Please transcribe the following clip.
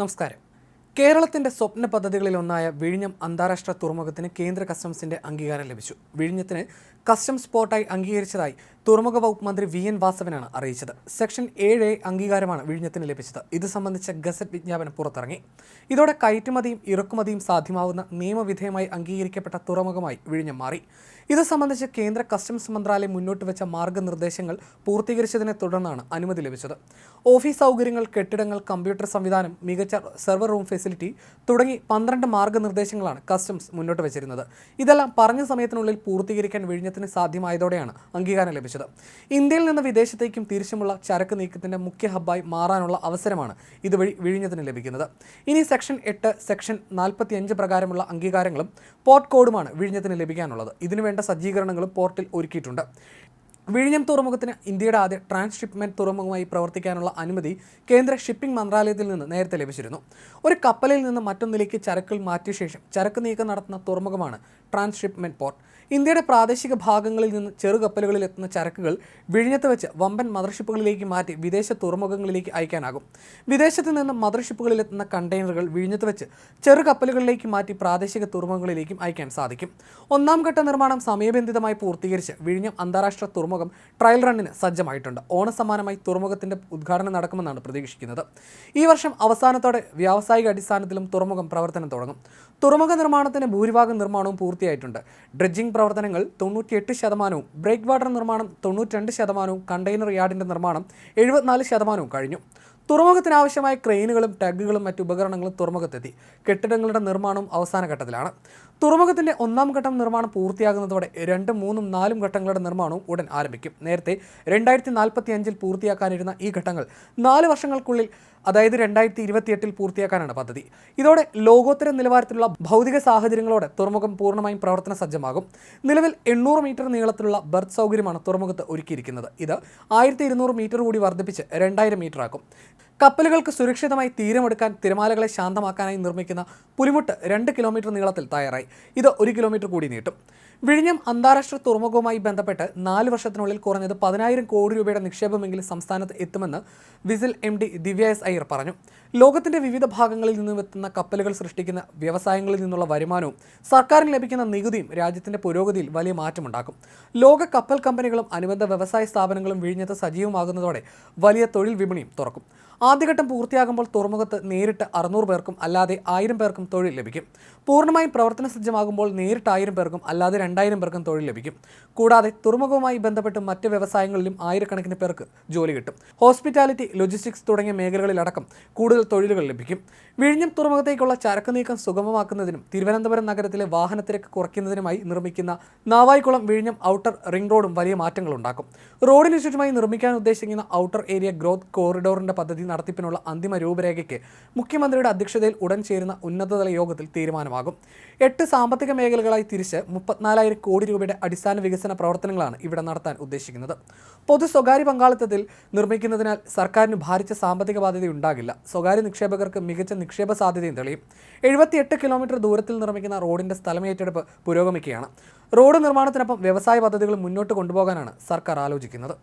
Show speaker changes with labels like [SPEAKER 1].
[SPEAKER 1] നമസ്കാരം. കേരളത്തിന്റെ സ്വപ്ന പദ്ധതികളിലൊന്നായ വിഴിഞ്ഞം അന്താരാഷ്ട്ര തുറമുഖത്തിന് കേന്ദ്ര കസ്റ്റംസിന്റെ അംഗീകാരം ലഭിച്ചു. വിഴിഞ്ഞത്തിന് കസ്റ്റംസ് സ്പോട്ടായി അംഗീകരിച്ചതായി തുറമുഖ വകുപ്പ് മന്ത്രി വി എൻ വാസവനാണ് അറിയിച്ചത്. സെക്ഷൻ ഏഴ് അംഗീകാരമാണ് വിഴിഞ്ഞത്തിന് ലഭിച്ചത്. ഇത് സംബന്ധിച്ച ഗസറ്റ് വിജ്ഞാപനം പുറത്തിറങ്ങി. ഇതോടെ കയറ്റുമതിയും ഇറക്കുമതിയും സാധ്യമാവുന്ന നിയമവിധേയമായി അംഗീകരിക്കപ്പെട്ട തുറമുഖമായി വിഴിഞ്ഞം മാറി. ഇത് സംബന്ധിച്ച് കേന്ദ്ര കസ്റ്റംസ് മന്ത്രാലയം മുന്നോട്ട് വെച്ച മാർഗനിർദ്ദേശങ്ങൾ പൂർത്തീകരിച്ചതിനെ തുടർന്നാണ് അനുമതി ലഭിച്ചത്. ഓഫീസ് സൗകര്യങ്ങൾ കെട്ടിടങ്ങൾ കമ്പ്യൂട്ടർ സംവിധാനം മികച്ച സെർവർ റൂം ഫെസിലിറ്റി തുടങ്ങി പന്ത്രണ്ട് മാർഗനിർദ്ദേശങ്ങളാണ് കസ്റ്റംസ് മുന്നോട്ട് വെച്ചിരുന്നത്. ഇതെല്ലാം പറഞ്ഞ സമയത്തിനുള്ളിൽ പൂർത്തീകരിക്കാൻ വിഴിഞ്ഞത്തിന് സാധ്യമായതോടെയാണ് അംഗീകാരം ലഭിച്ചത്. ഇന്ത്യയിൽ നിന്ന് വിദേശത്തേക്കും തിരിച്ചുമുള്ള ചരക്ക് നീക്കത്തിന്റെ മുഖ്യ ഹബ്ബായി മാറാനുള്ള അവസരമാണ് ഇതുവഴി വിഴിഞ്ഞത്തിന് ലഭിക്കുന്നത്. ഇനി സെക്ഷൻ എട്ട് സെക്ഷൻ നാൽപ്പത്തിയഞ്ച് പ്രകാരമുള്ള അംഗീകാരങ്ങളും പോർട്ട് കോഡുമാണ് വിഴിഞ്ഞത്തിന് ലഭിക്കാനുള്ളത്. ഇതിനുവേണ്ട സജ്ജീകരണങ്ങളും പോർട്ടിൽ ഒരുക്കിയിട്ടുണ്ട്. വിഴിഞ്ഞം തുറമുഖത്തിന് ഇന്ത്യയുടെ ആദ്യ ട്രാൻസ്ഷിപ്മെന്റ് തുറമുഖമായി പ്രവർത്തിക്കാനുള്ള അനുമതി കേന്ദ്ര ഷിപ്പിംഗ് മന്ത്രാലയത്തിൽ നിന്ന് നേരത്തെ ലഭിച്ചിരുന്നു. ഒരു കപ്പലിൽ നിന്ന് മറ്റൊന്നിലേക്ക് ചരക്കുകൾ മാറ്റിയ ശേഷം ചരക്ക് നീക്കം നടത്തുന്ന തുറമുഖമാണ് ട്രാൻസ്ഷിപ്മെന്റ് പോർട്ട്. ഇന്ത്യയുടെ പ്രാദേശിക ഭാഗങ്ങളിൽ നിന്ന് ചെറുകപ്പലുകളിൽ എത്തുന്ന ചരക്കുകൾ വിഴിഞ്ഞത്ത് വെച്ച് വമ്പൻ മദർഷിപ്പുകളിലേക്ക് മാറ്റി വിദേശ തുറമുഖങ്ങളിലേക്ക് അയക്കാനാകും. വിദേശത്ത് നിന്ന് മദർഷിപ്പുകളിൽ എത്തുന്ന കണ്ടെയ്നറുകൾ വിഴിഞ്ഞത്ത് വെച്ച് ചെറുകപ്പലുകളിലേക്ക് മാറ്റി പ്രാദേശിക തുറമുഖങ്ങളിലേക്കും അയക്കാൻ സാധിക്കും. ഒന്നാം ഘട്ട നിർമ്മാണം സമയബന്ധിതമായി പൂർത്തീകരിച്ച് വിഴിഞ്ഞം അന്താരാഷ്ട്ര തുറമുഖം ട്രയൽ റണ്ണിന് സജ്ജമായിട്ടുണ്ട്. ഓണസമാനമായി തുറമുഖത്തിന്റെ ഉദ്ഘാടനം നടക്കുമെന്നാണ് പ്രതീക്ഷിക്കുന്നത്. ഈ വർഷം അവസാനത്തോടെ വ്യാവസായിക അടിസ്ഥാനത്തിലും തുറമുഖം പ്രവർത്തനം തുടങ്ങും. തുറമുഖ നിർമ്മാണത്തിന് ഭൂരിഭാഗം നിർമ്മാണവും പൂർത്തിയായിട്ടുണ്ട്. ഡ്രഡ്ജിംഗ് പ്രവർത്തനങ്ങൾ തൊണ്ണൂറ്റിയെട്ട് ശതമാനവും ബ്രേക്ക് വാട്ടർ നിർമ്മാണം തൊണ്ണൂറ്റിരണ്ട് ശതമാനവും കണ്ടെയ്നർ യാർഡിന്റെ നിർമ്മാണം എഴുപത്തിനാല് ശതമാനവും കഴിഞ്ഞു. തുറമുഖത്തിനാവശ്യമായ ക്രെയിനുകളും ടഗുകളും മറ്റു ഉപകരണങ്ങളും തുറമുഖത്തെത്തി. കെട്ടിടങ്ങളുടെ നിർമ്മാണം അവസാന ഘട്ടത്തിലാണ് തുറമുഖത്തിന്റെ ഒന്നാം ഘട്ടം നിർമ്മാണം പൂർത്തിയാകുന്നതോടെ രണ്ടും മൂന്നും നാലും ഘട്ടങ്ങളുടെ നിർമ്മാണവും ഉടൻ ആരംഭിക്കും. നേരത്തെ രണ്ടായിരത്തി നാൽപ്പത്തി അഞ്ചിൽ പൂർത്തിയാക്കാനിരുന്ന ഈ ഘട്ടങ്ങൾ നാല് വർഷങ്ങൾക്കുള്ളിൽ അതായത് രണ്ടായിരത്തി ഇരുപത്തിയെട്ടിൽ പൂർത്തിയാക്കാനാണ് പദ്ധതി. ഇതോടെ ലോകോത്തര നിലവാരത്തിലുള്ള ഭൗതിക സാഹചര്യങ്ങളോടെ തുറമുഖം പൂർണമായും പ്രവർത്തന സജ്ജമാകും. നിലവിൽ എണ്ണൂറ് മീറ്റർ നീളത്തിലുള്ള ബർത്ത് സൗകര്യമാണ് തുറമുഖത്ത് ഒരുക്കിയിരിക്കുന്നത്. ഇത് ആയിരത്തി മീറ്റർ കൂടി വർദ്ധിപ്പിച്ച് രണ്ടായിരം മീറ്റർ ആക്കും കപ്പലുകൾക്ക് സുരക്ഷിതമായി തീരമെടുക്കാൻ തിരമാലകളെ ശാന്തമാക്കാനായി നിർമ്മിക്കുന്ന പുലിമുട്ട് രണ്ട് കിലോമീറ്റർ നീളത്തിൽ തയ്യാറായി. ഇത് ഒരു കിലോമീറ്റർ കൂടി നീട്ടും. വിഴിഞ്ഞം അന്താരാഷ്ട്ര തുറമുഖവുമായി ബന്ധപ്പെട്ട് നാല് വർഷത്തിനുള്ളിൽ കുറഞ്ഞത് പതിനായിരം കോടി രൂപയുടെ നിക്ഷേപമെങ്കിലും സംസ്ഥാനത്ത് എത്തുമെന്ന് VISL M D Divya S Iyer പറഞ്ഞു. ലോകത്തിന്റെ വിവിധ ഭാഗങ്ങളിൽ നിന്നും എത്തുന്ന കപ്പലുകൾ സൃഷ്ടിക്കുന്ന വ്യവസായങ്ങളിൽ നിന്നുള്ള വരുമാനവും സർക്കാരിന് ലഭിക്കുന്ന നികുതിയും രാജ്യത്തിന്റെ പുരോഗതിയിൽ വലിയ മാറ്റമുണ്ടാക്കും. ലോക കപ്പൽ കമ്പനികളും അനുബന്ധ വ്യവസായ സ്ഥാപനങ്ങളും വിഴിഞ്ഞത്ത് സജീവമാകുന്നതോടെ വലിയ തൊഴിൽ വിപണിയും തുറക്കും. ആദ്യഘട്ടം പൂർത്തിയാകുമ്പോൾ തുറമുഖത്ത് നേരിട്ട് അറുന്നൂറ് പേർക്കും അല്ലാതെ ആയിരം പേർക്കും തൊഴിൽ ലഭിക്കും. പൂർണമായും പ്രവർത്തന സജ്ജമാകുമ്പോൾ നേരിട്ട് ആയിരം പേർക്കും അല്ലാതെ രണ്ടായിരം പേർക്കും തൊഴിൽ ലഭിക്കും. കൂടാതെ തുറമുഖവുമായി ബന്ധപ്പെട്ട് മറ്റ് വ്യവസായങ്ങളിലും ആയിരക്കണക്കിന് പേർക്ക് ജോലി കിട്ടും. ഹോസ്പിറ്റാലിറ്റി ലോജിസ്റ്റിക്സ് തുടങ്ങിയ മേഖലകളിലടക്കം കൂടുതൽ തൊഴിലുകൾ ലഭിക്കും. വിഴിഞ്ഞം തുറമുഖത്തേക്കുള്ള ചരക്ക് നീക്കം സുഗമമാക്കുന്നതിനും തിരുവനന്തപുരം നഗരത്തിലെ വാഹനത്തിരക്ക് കുറയ്ക്കുന്നതിനുമായി നിർമ്മിക്കുന്ന നാവായിക്കുളം വിഴിഞ്ഞം ഔട്ടർ റിംഗ് റോഡും വലിയ മാറ്റങ്ങളുണ്ടാക്കും. റോഡിന് ചുറ്റുമായി നിർമ്മിക്കാൻ ഉദ്ദേശിക്കുന്ന ഔട്ടർ ഏരിയ ഗ്രോത്ത് കോറിഡോറിന്റെ പദ്ധതി നടത്തിപ്പിനുള്ള അന്തിമ രൂപരേഖയ്ക്ക് മുഖ്യമന്ത്രിയുടെ അധ്യക്ഷതയിൽ ഉടൻ ചേരുന്ന ഉന്നതതല യോഗത്തിൽ തീരുമാനമാകും. എട്ട് സാമ്പത്തിക മേഖലകളായി തിരിച്ച് മുപ്പത്തിനാലായിരം കോടി രൂപയുടെ അടിസ്ഥാന വികസന പ്രവർത്തനങ്ങളാണ് ഇവിടെ നടത്താൻ ഉദ്ദേശിക്കുന്നത്. പൊതു സ്വകാര്യ പങ്കാളിത്തത്തിൽ നിർമ്മിക്കുന്നതിനാൽ സർക്കാരിന് ഭാരിച്ച സാമ്പത്തിക ബാധ്യത ഉണ്ടാകില്ല. സ്വകാര്യ നിക്ഷേപകർക്ക് മികച്ച നിക്ഷേപ സാധ്യതയും തെളിയും. എഴുപത്തിയെട്ട് കിലോമീറ്റർ ദൂരത്തിൽ നിർമ്മിക്കുന്ന റോഡിന്റെ സ്ഥലമേറ്റെടുപ്പ് പുരോഗമിക്കുകയാണ്. റോഡ് നിർമ്മാണത്തിനൊപ്പം വ്യവസായ പദ്ധതികൾ മുന്നോട്ട് കൊണ്ടുപോകാനാണ് സർക്കാർ ആലോചിക്കുന്നത്.